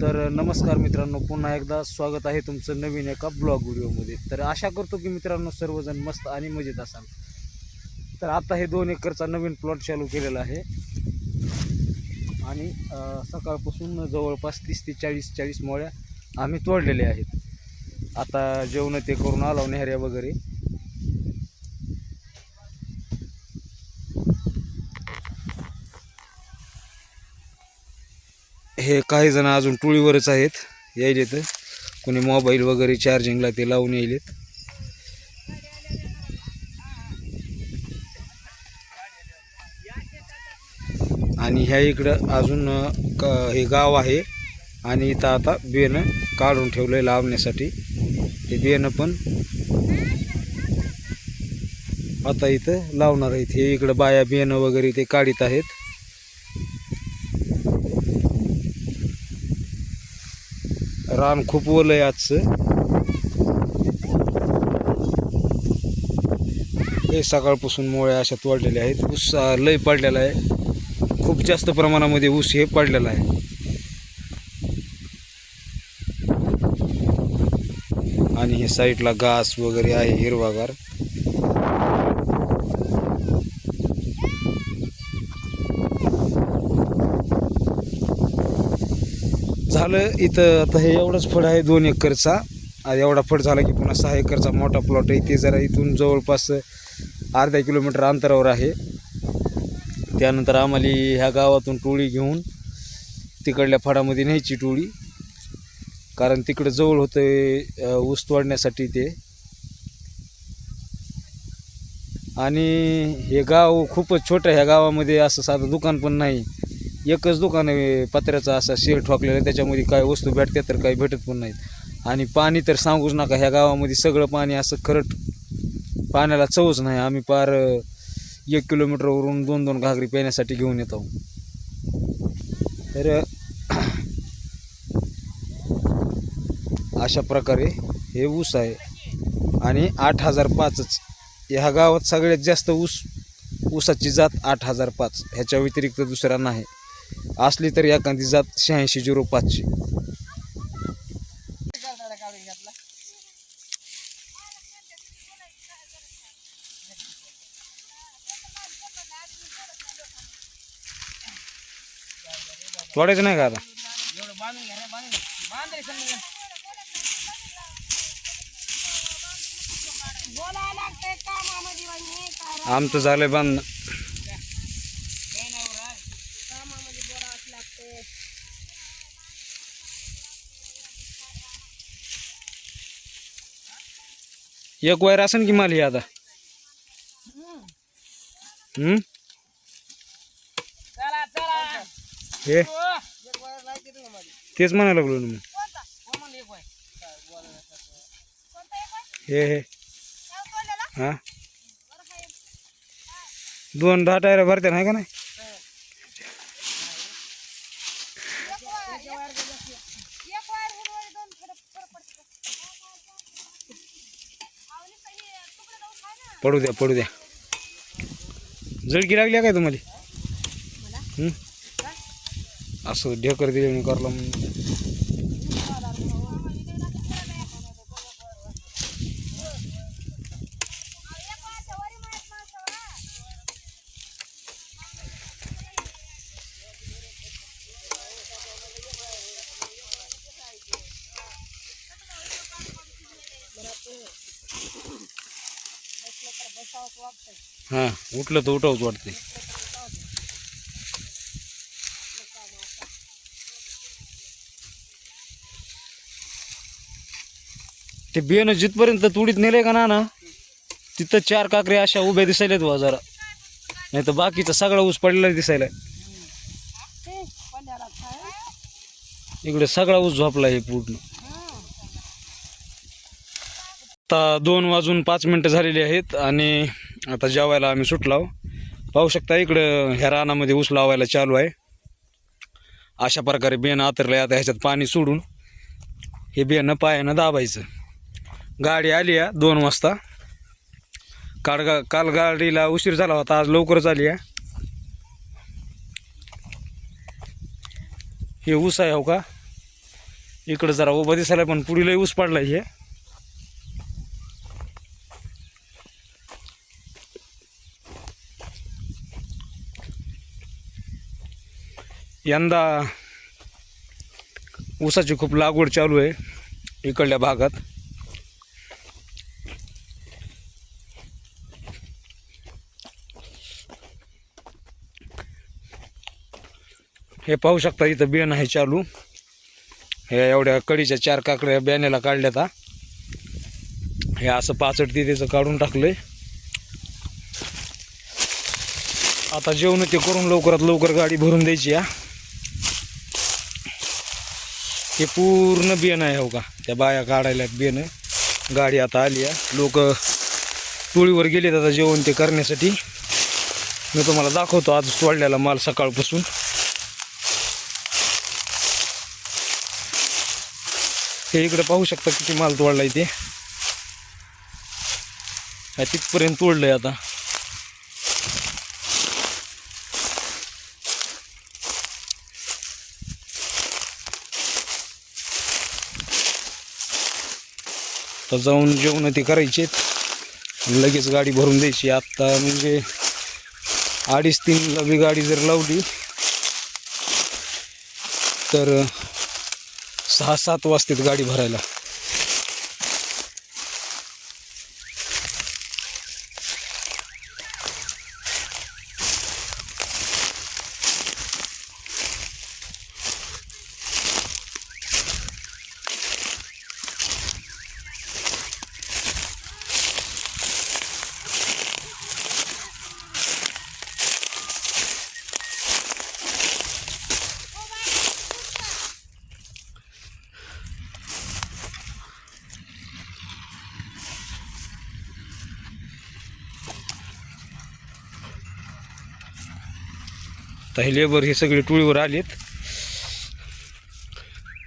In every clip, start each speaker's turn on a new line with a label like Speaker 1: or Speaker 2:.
Speaker 1: तर नमस्कार मित्रांनो पुन्हा एकदा स्वागत आहे तुमचं नवीन एका ब्लॉग व्हिडिओमध्ये. तर आशा करतो की मित्रांनो सर्वजण मस्त आणि मजेत असाल. तर आता हे दोन एकरचा नवीन प्लॉट चालू केलेला आहे. आणि सकाळपासून जवळपास तीस ते चाळीस चाळीस मोळ्या आम्ही तोडलेले आहेत. आता जेवण ते करून आलो नेहऱ्या वगैरे. हे काही जण अजून टोळीवरच आहेत. यायले तर. कोणी मोबाईल वगैरे चार्जिंगला ते लावून यायलेत. आणि ह्या इकडं अजून क- हे गाव आहे. आणि इथं आता बेनं काढून ठेवलं लावण्यासाठी. ते बेनं पण आता इथं लावणार आहेत. हे इकडं बाया बेनं वगैरे ते काढीत आहेत. रान खूप ओलं आहे आजचं. हे सकाळपासून मोळ्या अशा तोडलेल्या आहेत. ऊस लय पडलेला आहे. खूप जास्त प्रमाणामध्ये ऊस हे पडलेला आहे. आणि हे साईडला घास वगैरे आहे हिरवागार. झालं इथं आता हे एवढंच फड आहे दोन एकरचा. एवढा फड झाला की पुन्हा सहा एकरचा मोठा प्लॉट आहे. ते जरा इथून जवळपास अर्धा किलोमीटर अंतरावर आहे. त्यानंतर आम्हाला ह्या गावातून टोळी घेऊन तिकडल्या फडामध्ये न्यायची टोळी. कारण तिकडं जवळ होतं ऊस तोडण्यासाठी ते. आणि हे गाव खूपच छोटं ह्या गावामध्ये असं साधं दुकान पण नाही. एकच दुकान आहे पत्र्याचं असा शेर ठोकलेलं त्याच्यामध्ये काय वस्तू भेटते तर काही भेटत पण नाहीत. आणि पाणी तर सांगूच नका ह्या गावामध्ये सगळं पाणी असं खरंट पाण्याला चवच नाही. आम्ही पार एक किलोमीटरवरून दोन दोन घागरी पिण्यासाठी घेऊन येतो तर अशा प्रकारे हे ऊस आहे. आणि आठ हजार पाचच. ह्या गावात सगळ्यात जास्त ऊस ऊसाची जात आठ हजार पाच. ह्याच्या व्यतिरिक्त दुसरा नाही. असली तरी एखादी जात शहाऐंशी झिरो पाचची तोडायचं नाही का आता? आमचं झालंय बांधणं एक वायर असेल की माल हे आता? हम्म?
Speaker 2: चला
Speaker 1: हे? तेच म्हणायला लागलो ना मग. हे हे हा. दोन दहा टायर भरते नाही का नाही? पडू द्या पडू द्या जळकी लागली काय तुम्हाला? असं ढेकर दिले मी करला म्हणून. हा उठलं तर उठवच वाटते ते बियाणं जिथपर्यंत तुडीत नेले का ना ना तिथं चार काकऱ्या अशा उभ्या दिसायल्यात वा जरा. नाही तर बाकीचा सगळा ऊस पडलेला दिसायला इकडे सगळा ऊस झोपला आहे पूर्ण. आता दोन वाजून पाच मिनटं झालेली आहेत आणि आता जेवायला आम्ही सुटलो पाहू शकता इकडं ह्या रानामध्ये ऊस लावायला चालू आहे. अशा प्रकारे बियाणं आतरलं आता ह्याच्यात पाणी सोडून हे बियाणं पायानं दाबायचं. गाडी आली आहे दोन वाजता. काल गा काल गाडीला उशीर झाला होता आज लवकरच आली आहे हे ऊस आहे हो का? इकडं जरा उभं दिसायला पण पुढीला ऊस पडला हे. यंदा ऊसाची खूप लागवड चालू आहे इकडल्या भागात. हे पाहू शकता इथं बियाणं आहे चालू. हे एवढ्या कडीच्या चार काकड्या बियाण्याला काढल्यात. हा. हे असं पाचट तिथेचं त्याचं काढून टाकलंय. आता जेवण ते करून लवकरात लवकर गाडी भरून द्यायची या हे पूर्ण बियाणं आहे हो का? त्या बाया काढायला बियाणं. गाडी आता आली आहे. लोक टोळीवर गेलेत आता जेवण ते करण्यासाठी. मी तुम्हाला दाखवतो आज तोडलेला माल सकाळपासून. हे इकडे पाहू शकता किती माल तोडला इथे तिथपर्यंत तोडलंय आता. तर जाऊन जेवण ते करायचेत लगेच गाडी भरून द्यायची. आत्ता म्हणजे अडीच तीनला बी गाडी जर लावली तर सहा सात वाजतात गाडी भरायला. आता हे लेबर हे सगळे टोळीवर आलेत.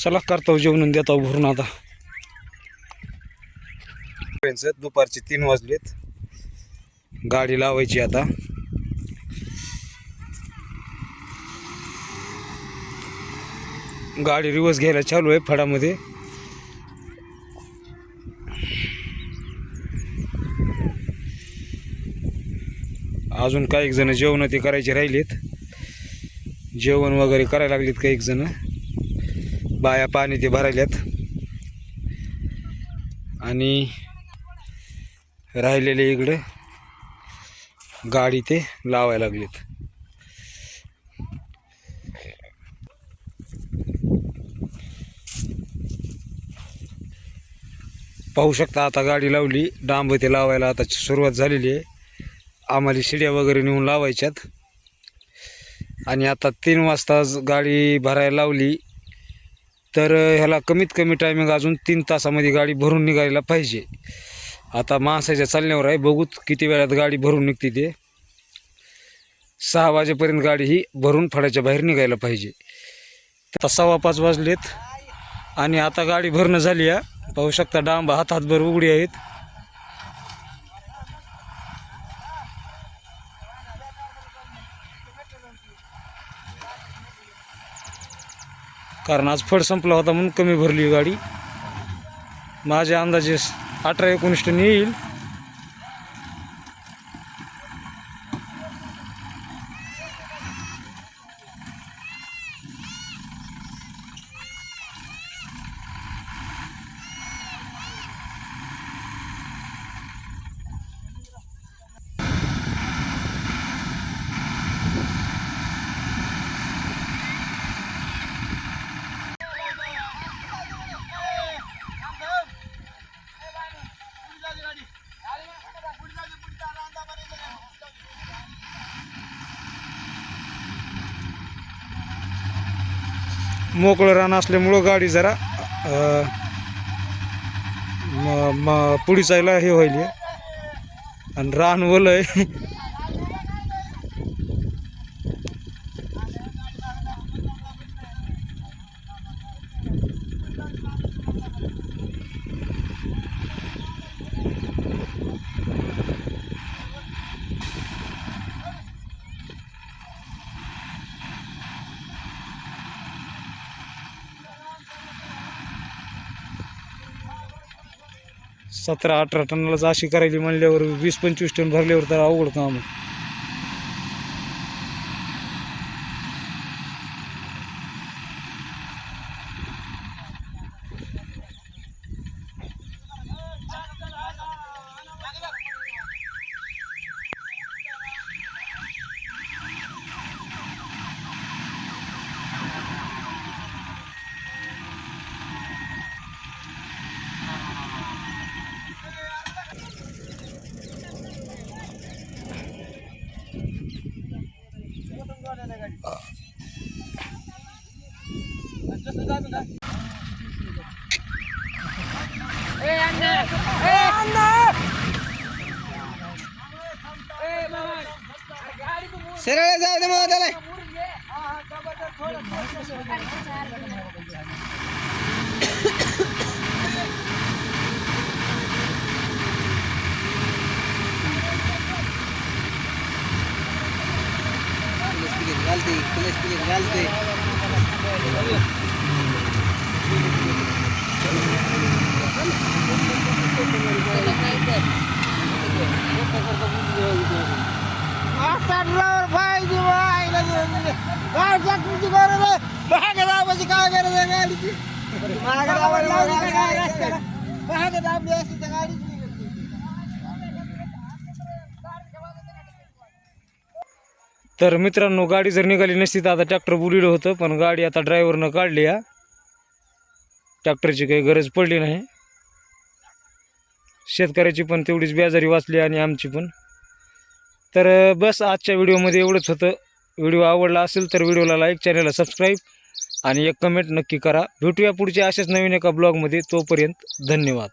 Speaker 1: चला करतो जेवण देतो भरून आता. दुपारचे तीन वाजलेत. गाडी लावायची आता. गाडी रिवर्स घ्यायला चालू आहे फडामध्ये. अजून काही जण जेवण ते करायचे राहिलेत. जेवण वगैरे करायला लागलेत एक जण. बाया पाणी ते भरायल्यात. आणि राहिलेले इकडं गाडी ते लावायला लागलीत. पाहू शकता आता गाडी लावली. डांब ते लावायला आता सुरुवात झालेली आहे. आम्हाला शिड्या वगैरे नेऊन लावायच्यात. आणि आता तीन वाजता गाडी भरायला लावली तर ह्याला कमीत कमी टायमिंग अजून तीन तासामध्ये गाडी भरून निघायला पाहिजे. आता माणसाच्या चालण्यावर आहे बघूत किती वेळात गाडी भरून निघते ते. सहा वाजेपर्यंत गाडी ही भरून फडाच्या बाहेर निघायला पाहिजे. आता सव्वा पाच वाजलेत आणि आता गाडी भरणं झाली आहे. पाहू शकता डांब हात हातभर उघडी आहेत. कारण आज फड संपला होता म्हणून कमी भरली गाडी. माझ्या अंदाजे अठरा एकोणीस टन येईल. मोकळं रान असल्यामुळं गाडी जरा अ, म पुढे जायला हे व्हायली. आणि रान ओलं सतरा अठरा टनाला अशी करायची म्हणल्यावर वीस पंचवीस टन भरल्यावर तर अवघड काम आहे.
Speaker 3: galdi, tulis pilih galdi. Asal lor, baik juga, ini, baik juga. घालते काय गरज आहे गाडीची
Speaker 1: तर मित्रांनो गाडी जर निघाली नसती तर आता ट्रॅक्टर बुलिलं होतं पण गाडी आता ड्रायव्हरनं काढली या ट्रॅक्टरची काही गरज पडली नाही. शेतकऱ्याची पण तेवढीच बेजारी वाचली आणि आमची पण. तर बस आजच्या व्हिडिओमध्ये एवढंच होतं. व्हिडिओ आवडला असेल तर व्हिडिओला लाईक चॅनलला सबस्क्राईब आणि एक कमेंट नक्की करा. भेटूया पुढच्या अशाच नवीन एका ब्लॉगमध्ये तोपर्यंत धन्यवाद.